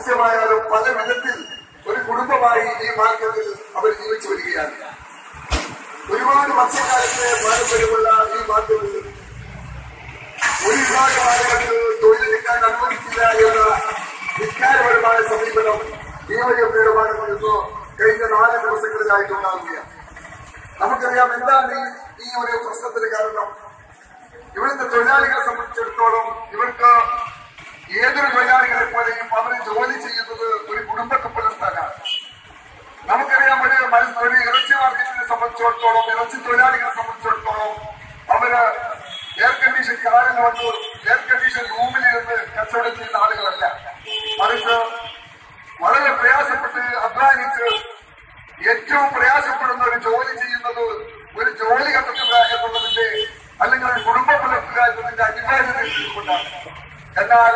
മത്സ്യമായാലും പല വിധത്തിൽ ഒരു കുടുംബമായി ഈ മാർക്കറ്റിൽ അവർ ജീവിച്ചു വരികയാണ്. ഒരുപാട് മത്സ്യക്കാലത്തെ പാരമ്പര്യമുള്ള ഈ മാർഗത്തിൽ ഒരു വിഭാഗം ആളുകൾക്ക് തൊഴിലെടുക്കാൻ അനുവദിക്കില്ല എന്ന വിജ്ഞാനപരമായ സമീപനം ഭാഗത്ത് നിന്ന് കഴിഞ്ഞ നാല് ദിവസങ്ങളിലായിട്ടുണ്ടാവുകയാണ് നമുക്കറിയാം എന്താണ് ഈ ഒരു പ്രശ്നത്തിന് കാരണം? ഇവിടുത്തെ തൊഴിലാളികളെ സംബന്ധിച്ചിടത്തോളം ഇവർക്ക് ഏതൊരു തൊഴിലാളികളെ പോലെയും അവർ ജോലി ചെയ്യുന്നത് ഒരു കുടുംബത്തെ സ്ഥലമാണ്. നമുക്കറിയാം ഒരു മനസ്സിലൊരു ഇറച്ചി മാർക്കറ്റിനെ സംബന്ധിച്ചിടത്തോളം ഇറച്ചി തൊഴിലാളികളെ സംബന്ധിച്ചിടത്തോളം അവർ എയർ കണ്ടീഷൻ കാറിൽ വന്ന് എയർ കണ്ടീഷൻ റൂമിൽ ഇരുന്ന് കച്ചവടം ചെയ്യുന്ന ആളുകളല്ല. മറിച്ച് വളരെ പ്രയാസപ്പെട്ട് അധ്വാനിച്ച് ഏറ്റവും പ്രയാസപ്പെടുന്ന ഒരു ജോലി ചെയ്യുന്നത് ഒരു ജോലി കണ്ടെത്തുക എന്നുള്ളതിന്റെ അല്ലെങ്കിൽ ഒരു കുടുംബം പുലർത്തുക എന്നതിന്റെ അനിവാര്യത കൊണ്ടാണ് എന്നാൽ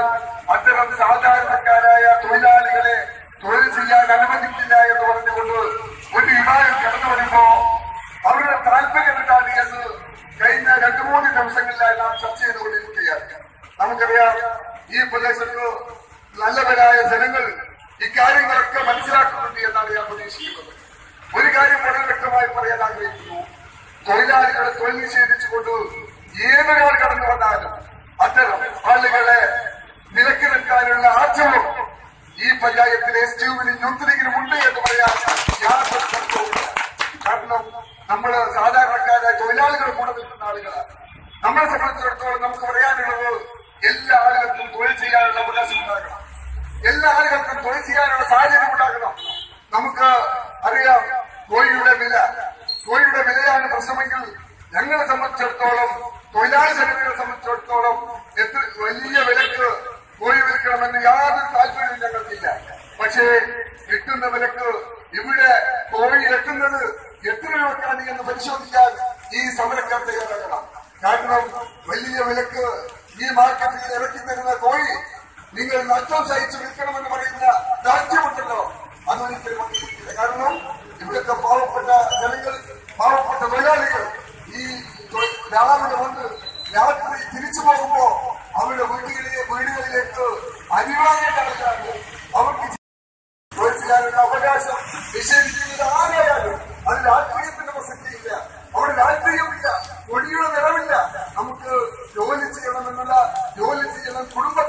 അത്തരം സാധാരണക്കാരായ തൊഴിലാളികളെ തൊഴിൽ ചെയ്യാൻ അനുവദിക്കില്ല എന്ന് പറഞ്ഞുകൊണ്ട് ഒരു വിഭാഗം കടന്നു വരുമ്പോ അവരുടെ താല്പര്യം എന്താണ് എന്ന് കഴിഞ്ഞ രണ്ടു മൂന്ന് ദിവസങ്ങളിലായി നാം ചർച്ച ചെയ്തുകൊണ്ടിരിക്കുകയാണ്. നമുക്കറിയാം ഈ പ്രദേശത്ത് നല്ലവരായ ജനങ്ങൾ ഇക്കാര്യങ്ങളൊക്കെ മനസ്സിലാക്കുന്നുണ്ട് എന്നാണ് ഞാൻ പ്രതീക്ഷിക്കുന്നത്. ഒരു കാര്യം വളരെ വ്യക്തമായി പറയാൻ ആഗ്രഹിക്കുന്നു. തൊഴിലാളികളെ തൊഴിൽ നിഷേധിച്ചുകൊണ്ട് ഏതൊരാൾ കടന്നു വന്നാലും അത്തരം ആളുകളെ നിലക്കി നിൽക്കാനുള്ള ആർജവം ഈ പഞ്ചായത്തിലെ എസ് യൂത്ത് ലീഗിനും ഉണ്ട് എന്ന് പറയാൻ യാതൊരു സംഭവമില്ല കാരണം നമ്മൾ സാധാരണക്കാരായ തൊഴിലാളികൾ കൂടെ നിൽക്കുന്ന ആളുകളാണ്. നമ്മളെ സംബന്ധിച്ചിടത്തോളം നമുക്ക് പറയാനുള്ളത് എല്ലാ ആളുകൾക്കും തൊഴിൽ ചെയ്യാനുള്ള അവകാശം ഉണ്ടാകണം. എല്ലാ ആളുകൾക്കും തൊഴിൽ ചെയ്യാനുള്ള സാഹചര്യം ഉണ്ടാകണം. നമുക്ക് അറിയാം കോഴിയുടെ വില. കോഴിയുടെ വിലയാണ് പ്രശ്നമെങ്കിൽ ഞങ്ങളെ സംബന്ധിച്ചിടത്തോളം തൊഴിലാളി സംഘടനകളെ സംബന്ധിച്ചിടത്തോളം എത്ര വലിയ വിലക്ക് കോഴി വിൽക്കണമെന്ന് യാതൊരു താല്പര്യവും ഞങ്ങൾക്കില്ല. പക്ഷേ കിട്ടുന്ന വിലക്ക് ഇവിടെ കോഴി എത്തുന്നത് എത്ര രൂപക്കാണ് എന്ന് പരിശോധിക്കാൻ ഈ സമരക്കാർ തയ്യാറാക്കണം കാരണം വലിയ വിലക്ക് ഈ മാർക്കറ്റിൽ ഇറക്കി തരുന്ന കോഴി നിങ്ങൾ നഷ്ടം സഹിച്ച് വിൽക്കണമെന്ന് പറയുന്ന രാജ്യമുണ്ടല്ലോ. അതൊരിക്കലും അംഗീകരിക്കില്ല കാരണം ഇവിടുത്തെ പാവപ്പെട്ട ജനങ്ങൾ പാവപ്പെട്ട തൊഴിലാളികൾ ഈ തൊ- രാവിലെ വന്ന് രാത്രി തിരിച്ചു പോകുമ്പോ അവരുടെ വീടുകളിലെ വീടുകളിലേക്ക് അനിവാര്യ ആൾക്കാരുണ്ട് അവർക്ക് തൊഴിൽ ചെയ്യാനുള്ള അവകാശം നിഷേധിക്കുന്നത് ആരായാലും അത് രാഷ്ട്രീയത്തിന്റെ പ്രസക്തിയില്ല. അവിടെ രാഷ്ട്രീയമില്ല കൊടിയുടെ നിറമില്ല. നമുക്ക് ജോലി ചെയ്യണമെന്നുള്ള ജോലി ചെയ്യണം കുടുംബത്തെ